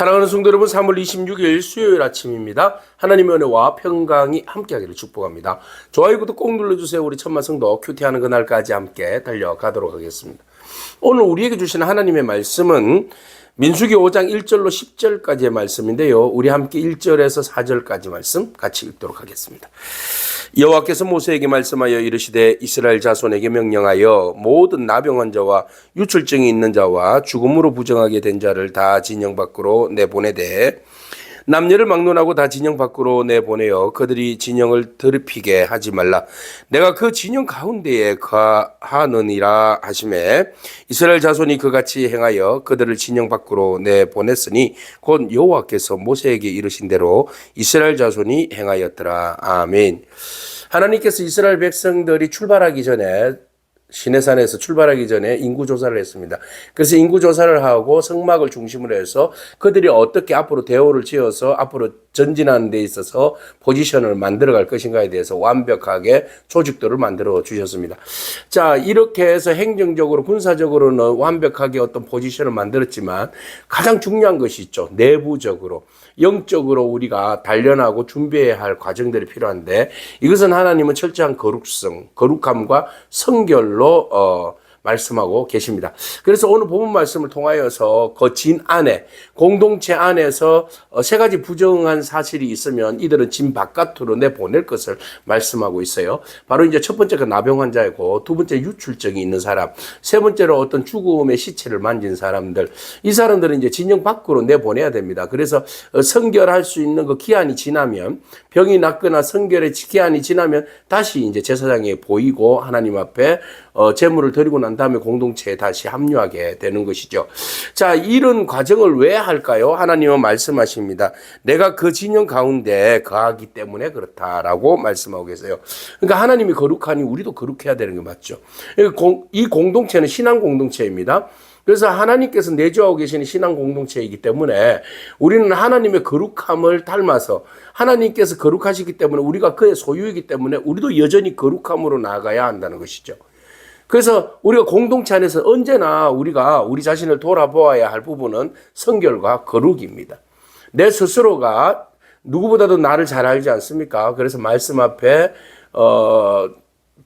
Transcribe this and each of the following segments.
사랑하는 성도 여러분, 3월 26일 수요일 아침입니다. 하나님의 은혜와 평강이 함께하기를 축복합니다. 좋아요, 구독 꼭 눌러주세요. 우리 천만 성도 큐티하는 그날까지 함께 달려가도록 하겠습니다. 오늘 우리에게 주시는 하나님의 말씀은 민수기 5장 1절로 10절까지의 말씀인데요. 우리 함께 1절에서 4절까지 말씀 같이 읽도록 하겠습니다. 여호와께서 모세에게 말씀하여 이르시되 이스라엘 자손에게 명령하여 모든 나병 환자와 유출증이 있는 자와 죽음으로 부정하게 된 자를 다 진영 밖으로 내보내되 남녀를 막론하고 다 진영 밖으로 내보내어 그들이 진영을 더럽히게 하지 말라. 내가 그 진영 가운데에 거하느니라 하심에 이스라엘 자손이 그같이 행하여 그들을 진영 밖으로 내보냈으니 곧 여호와께서 모세에게 이르신 대로 이스라엘 자손이 행하였더라. 아멘. 하나님께서 이스라엘 백성들이 출발하기 전에 시내산에서 출발하기 전에 인구 조사를 했습니다. 그래서 인구 조사를 하고 성막을 중심으로 해서 그들이 어떻게 앞으로 대오를 지어서 앞으로 전진하는 데 있어서 포지션을 만들어 갈 것인가에 대해서 완벽하게 조직도를 만들어 주셨습니다. 자, 이렇게 해서 행정적으로 군사적으로는 완벽하게 어떤 포지션을 만들었지만 가장 중요한 것이 있죠. 내부적으로 영적으로 우리가 단련하고 준비해야 할 과정들이 필요한데 이것은 하나님은 철저한 거룩성, 거룩함과 성결로 어 말씀하고 계십니다. 그래서 오늘 본문 말씀을 통하여서 그진 안에 공동체 안에서 어, 세 가지 부정한 사실이 있으면 이들은 진 바깥으로 내 보낼 것을 말씀하고 있어요. 바로 이제 첫 번째 그 나병 환자이고 두 번째 유출증이 있는 사람, 세 번째로 어떤 죽음의 시체를 만진 사람들. 이 사람들은 이제 진영 밖으로 내 보내야 됩니다. 그래서 어, 성결할 수 있는 그 기한이 지나면 병이 낫거나 성결의 기한이 지나면 다시 이제 제사장에 보이고 하나님 앞에 어, 재물을 드리고 난 다음에 공동체에 다시 합류하게 되는 것이죠. 자, 이런 과정을 왜 할까요? 하나님은 말씀하십니다. 내가 그 진영 가운데 거하기 때문에 그렇다라고 말씀하고 계세요. 그러니까 하나님이 거룩하니 우리도 거룩해야 되는 게 맞죠. 이 공동체는 신앙 공동체입니다. 그래서 하나님께서 내주하고 계시는 신앙 공동체이기 때문에 우리는 하나님의 거룩함을 닮아서 하나님께서 거룩하시기 때문에 우리가 그의 소유이기 때문에 우리도 여전히 거룩함으로 나아가야 한다는 것이죠. 그래서 우리가 공동체 안에서 언제나 우리가 우리 자신을 돌아보아야 할 부분은 성결과 거룩입니다. 내 스스로가 누구보다도 나를 잘 알지 않습니까? 그래서 말씀 앞에 어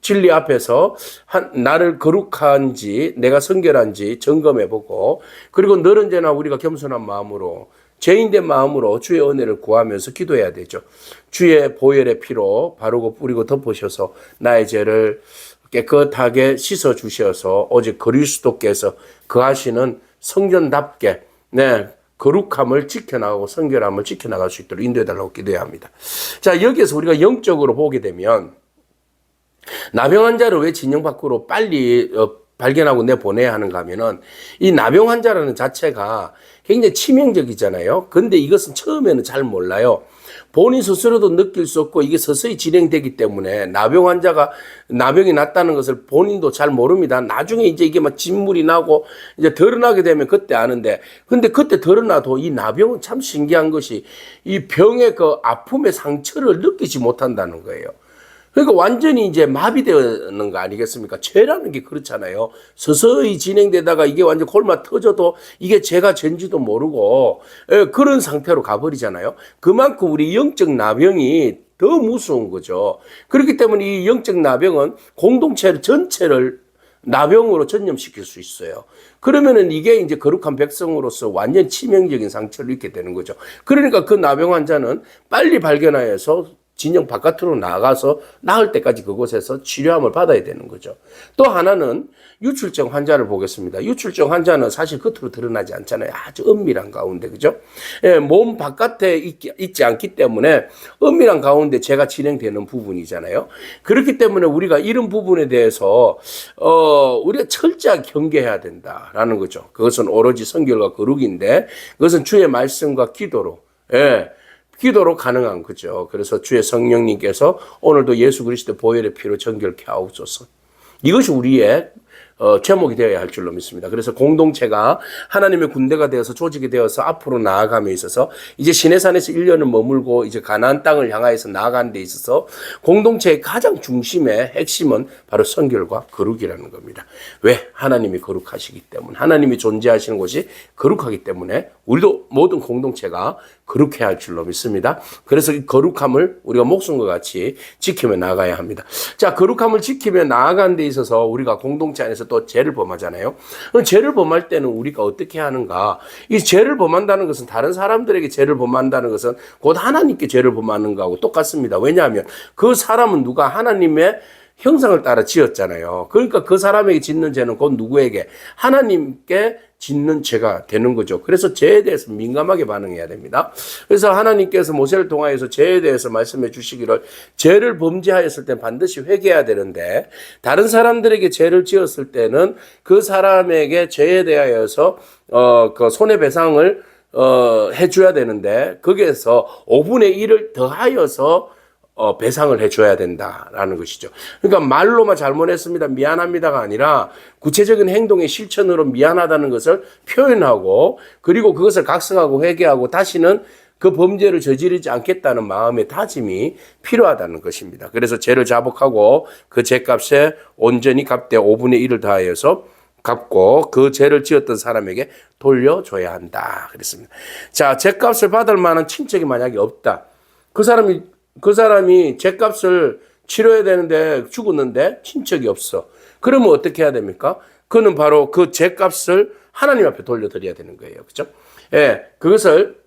진리 앞에서 한, 나를 거룩한지 내가 성결한지 점검해 보고 그리고 늘 언제나 우리가 겸손한 마음으로 죄인된 마음으로 주의 은혜를 구하면서 기도해야 되죠. 주의 보혈의 피로 바르고 뿌리고 덮으셔서 나의 죄를 깨끗하게 씻어 주셔서 오직 그리스도께서 그 하시는 성전답게 네 거룩함을 지켜나가고 성결함을 지켜나갈 수 있도록 인도해 달라고 기도해야 합니다. 자 여기에서 우리가 영적으로 보게 되면 나병 환자를 왜 진영 밖으로 빨리 어, 발견하고 내보내야 하는가 하면은 이 나병 환자라는 자체가 굉장히 치명적이잖아요. 근데 이것은 처음에는 잘 몰라요. 본인 스스로도 느낄 수 없고 이게 서서히 진행되기 때문에 나병 환자가 나병이 났다는 것을 본인도 잘 모릅니다. 나중에 이제 이게 막 진물이 나고 이제 드러나게 되면 그때 아는데 근데 그때 드러나도 이 나병은 참 신기한 것이 이 병의 그 아픔의 상처를 느끼지 못한다는 거예요. 그러니까 완전히 이제 마비되는 거 아니겠습니까? 죄라는 게 그렇잖아요. 서서히 진행되다가 이게 완전 골마 터져도 이게 죄가 죄인지도 모르고 예, 그런 상태로 가버리잖아요. 그만큼 우리 영적 나병이 더 무서운 거죠. 그렇기 때문에 이 영적 나병은 공동체 전체를 나병으로 전염시킬 수 있어요. 그러면은 이게 이제 거룩한 백성으로서 완전 치명적인 상처를 입게 되는 거죠. 그러니까 그 나병 환자는 빨리 발견하여서 진영 바깥으로 나가서 나을 때까지 그곳에서 치료함을 받아야 되는 거죠. 또 하나는 유출증 환자를 보겠습니다. 유출증 환자는 사실 겉으로 드러나지 않잖아요. 아주 은밀한 가운데, 그죠? 예, 몸 바깥에 있기, 있지 않기 때문에 은밀한 가운데 제가 진행되는 부분이잖아요. 그렇기 때문에 우리가 이런 부분에 대해서, 어, 우리가 철저하게 경계해야 된다라는 거죠. 그것은 오로지 성결과 거룩인데, 그것은 주의 말씀과 기도로, 예, 기도로 가능한 거죠. 그래서 주의 성령님께서 오늘도 예수 그리스도 보혈의 피로 정결케 하옵소서. 이것이 우리의 어, 제목이 되어야 할 줄로 믿습니다. 그래서 공동체가 하나님의 군대가 되어서 조직이 되어서 앞으로 나아감에 있어서 이제 시내산에서 1년을 머물고 이제 가나안 땅을 향하여서 나아가는 데 있어서 공동체의 가장 중심의 핵심은 바로 성결과 거룩이라는 겁니다. 왜? 하나님이 거룩하시기 때문에 하나님이 존재하시는 곳이 거룩하기 때문에 우리도 모든 공동체가 거룩해야 할 줄로 믿습니다. 그래서 이 거룩함을 우리가 목숨과 같이 지키며 나가야 합니다. 자, 거룩함을 지키며 나아가는 데 있어서 우리가 공동체 안에서 또 죄를 범하잖아요. 죄를 범할 때는 우리가 어떻게 하는가? 이 죄를 범한다는 것은 다른 사람들에게 죄를 범한다는 것은 곧 하나님께 죄를 범하는 거하고 똑같습니다. 왜냐하면 그 사람은 누가 하나님의 형상을 따라 지었잖아요. 그러니까 그 사람에게 짓는 죄는 곧 누구에게? 하나님께 짓는 죄가 되는 거죠. 그래서 죄에 대해서 민감하게 반응해야 됩니다. 그래서 하나님께서 모세를 통하여서 죄에 대해서 말씀해 주시기를 죄를 범죄하였을 때 반드시 회개해야 되는데 다른 사람들에게 죄를 지었을 때는 그 사람에게 죄에 대하여서 어 그 손해 배상을 어 해줘야 되는데 거기에서 5분의 1을 더하여서 어, 배상을 해줘야 된다라는 것이죠. 그러니까 말로만 잘못했습니다. 미안합니다가 아니라 구체적인 행동의 실천으로 미안하다는 것을 표현하고 그리고 그것을 각성하고 회개하고 다시는 그 범죄를 저지르지 않겠다는 마음의 다짐이 필요하다는 것입니다. 그래서 죄를 자복하고 그 죄값에 온전히 값대 5분의 1을 다하여서 갚고 그 죄를 지었던 사람에게 돌려줘야 한다. 그랬습니다. 자, 죄값을 받을 만한 친척이 만약에 없다. 그 사람이 그 사람이 죄값을 치러야 되는데 죽었는데 친척이 없어. 그러면 어떻게 해야 됩니까? 그는 바로 그 죄값을 하나님 앞에 돌려드려야 되는 거예요. 그죠? 예, 그것을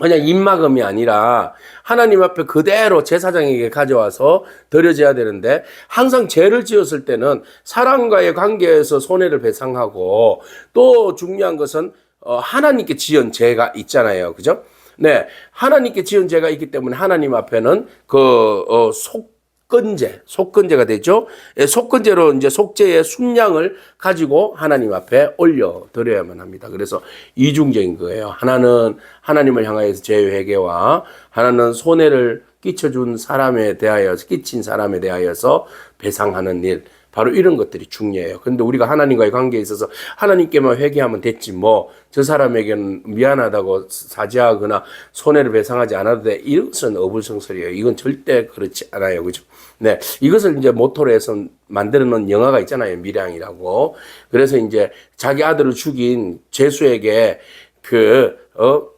그냥 입막음이 아니라 하나님 앞에 그대로 제사장에게 가져와서 드려져야 되는데 항상 죄를 지었을 때는 사람과의 관계에서 손해를 배상하고 또 중요한 것은 어, 하나님께 지은 죄가 있잖아요. 그죠? 네. 하나님께 지은 죄가 있기 때문에 하나님 앞에는 그, 어, 속건제, 속건제가 되죠. 예, 속건제로 이제 속죄의 순양을 가지고 하나님 앞에 올려 드려야만 합니다. 그래서 이중적인 거예요. 하나는 하나님을 향하여서 죄회개와 하나는 손해를 끼쳐준 사람에 대하여서 끼친 사람에 대하여서 배상하는 일. 바로 이런 것들이 중요해요. 근데 우리가 하나님과의 관계에 있어서 하나님께만 회개하면 됐지 뭐 저 사람에게는 미안하다고 사죄하거나 손해를 배상하지 않아도 돼. 이것은 어불성설이에요. 이건 절대 그렇지 않아요. 그죠? 네. 이것을 이제 모토로 해서 만들어 놓은 영화가 있잖아요. 미량이라고. 그래서 이제 자기 아들을 죽인 죄수에게 그, 어,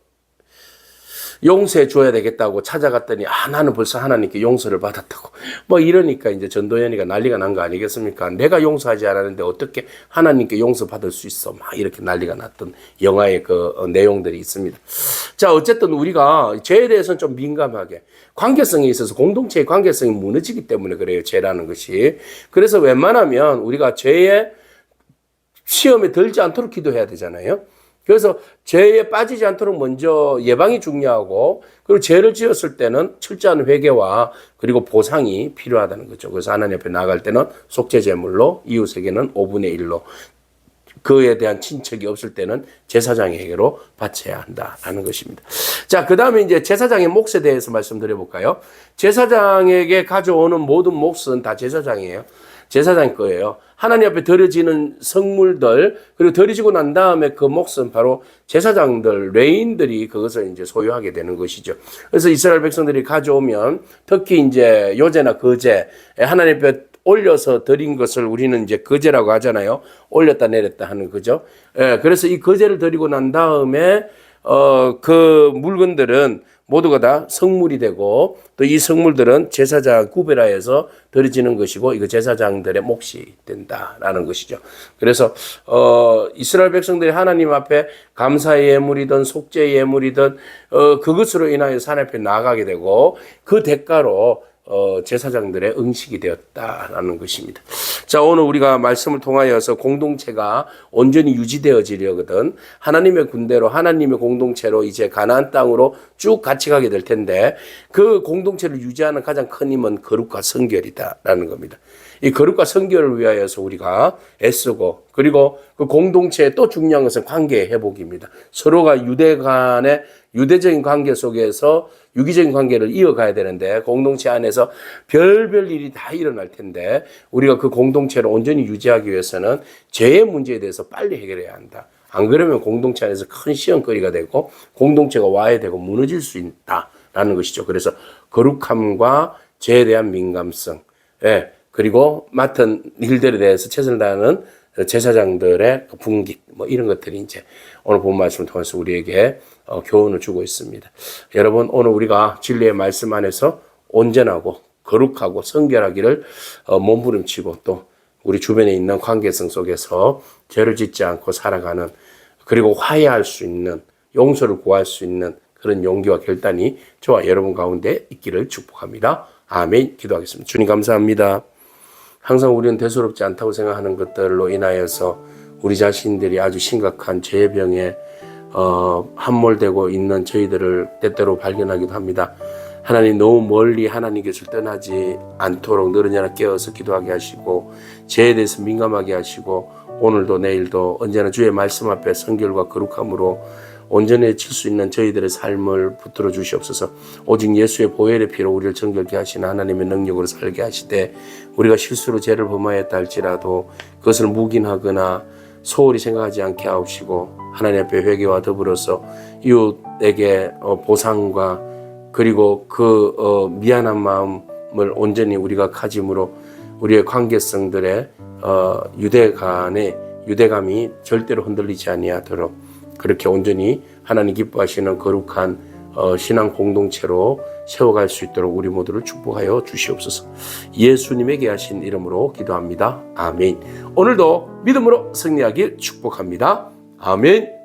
용서해 줘야 되겠다고 찾아갔더니 아 나는 벌써 하나님께 용서를 받았다고 뭐 이러니까 이제 전도연이가 난리가 난 거 아니겠습니까? 내가 용서하지 않았는데 어떻게 하나님께 용서 받을 수 있어? 막 이렇게 난리가 났던 영화의 그 어, 내용들이 있습니다. 자 어쨌든 우리가 죄에 대해서는 좀 민감하게 관계성에 있어서 공동체의 관계성이 무너지기 때문에 그래요 죄라는 것이 그래서 웬만하면 우리가 죄에 시험에 들지 않도록 기도해야 되잖아요. 그래서 죄에 빠지지 않도록 먼저 예방이 중요하고 그리고 죄를 지었을 때는 철저한 회개와 그리고 보상이 필요하다는 거죠. 그래서 하나님 앞에 나갈 때는 속죄 제물로 이웃에게는 5분의 1로 그에 대한 친척이 없을 때는 제사장에게로 바쳐야 한다라는 것입니다. 자, 그 다음에 이제 제사장의 몫에 대해서 말씀드려 볼까요? 제사장에게 가져오는 모든 몫은 다 제사장이에요. 제사장 거예요. 하나님 앞에 드려지는 성물들 그리고 드려지고 난 다음에 그 몫은 바로 제사장들 레인들이 그것을 이제 소유하게 되는 것이죠. 그래서 이스라엘 백성들이 가져오면 특히 이제 요제나 거제 하나님 앞에 올려서 드린 것을 우리는 이제 거제라고 하잖아요. 올렸다 내렸다 하는 거죠. 예, 그래서 이 거제를 드리고 난 다음에 어, 그 물건들은 모두가 다 성물이 되고 또 이 성물들은 제사장 구별하여서 드려지는 것이고 이거 제사장들의 몫이 된다라는 것이죠. 그래서 어 이스라엘 백성들이 하나님 앞에 감사의 예물이든 속죄의 예물이든 어 그것으로 인하여 앞에 나가게 되고 그 대가로 어, 제사장들의 응식이 되었다라는 것입니다. 자, 오늘 우리가 말씀을 통하여서 공동체가 온전히 유지되어지려거든 하나님의 군대로 하나님의 공동체로 이제 가나안 땅으로 쭉 같이 가게 될 텐데 그 공동체를 유지하는 가장 큰 힘은 거룩과 성결이다라는 겁니다. 이 거룩과 성결을 위하여서 우리가 애쓰고 그리고 그 공동체의 또 중요한 것은 관계의 회복입니다. 서로가 유대 간의 유대적인 관계 속에서 유기적인 관계를 이어가야 되는데 공동체 안에서 별별 일이 다 일어날 텐데 우리가 그 공동체를 온전히 유지하기 위해서는 죄의 문제에 대해서 빨리 해결해야 한다. 안 그러면 공동체 안에서 큰 시험거리가 되고 공동체가 와해되고 무너질 수 있다라는 것이죠. 그래서 거룩함과 죄에 대한 민감성, 예, 그리고 맡은 일들에 대해서 최선을 다하는 제사장들의 그 분깃, 뭐 이런 것들이 이제 오늘 본 말씀을 통해서 우리에게 어, 교훈을 주고 있습니다. 여러분, 오늘 우리가 진리의 말씀 안에서 온전하고 거룩하고 성결하기를 어, 몸부림치고 또 우리 주변에 있는 관계성 속에서 죄를 짓지 않고 살아가는 그리고 화해할 수 있는 용서를 구할 수 있는 그런 용기와 결단이 저와 여러분 가운데 있기를 축복합니다. 아멘. 기도하겠습니다. 주님 감사합니다. 항상 우리는 대수롭지 않다고 생각하는 것들로 인하여서 우리 자신들이 아주 심각한 죄병에 어, 함몰되고 있는 저희들을 때때로 발견하기도 합니다. 하나님 너무 멀리 하나님 곁을 떠나지 않도록 늘어나 깨어서 기도하게 하시고 죄에 대해서 민감하게 하시고 오늘도 내일도 언제나 주의 말씀 앞에 성결과 거룩함으로 온전해질 수 있는 저희들의 삶을 붙들어 주시옵소서. 오직 예수의 보혈의 피로 우리를 정결케 하시는 하나님의 능력으로 살게 하시되 우리가 실수로 죄를 범하였다 할지라도 그것을 묵인하거나 소홀히 생각하지 않게 하옵시고 하나님 앞에 회개와 더불어서 이웃에게 어, 보상과 그리고 그 어, 미안한 마음을 온전히 우리가 가짐으로 우리의 관계성들의 어, 유대 간의 유대감이 절대로 흔들리지 아니하도록 그렇게 온전히 하나님 기뻐하시는 거룩한 어, 신앙 공동체로 세워갈 수 있도록 우리 모두를 축복하여 주시옵소서. 예수님에게 하신 이름으로 기도합니다. 아멘. 오늘도 믿음으로 승리하길 축복합니다. 아멘.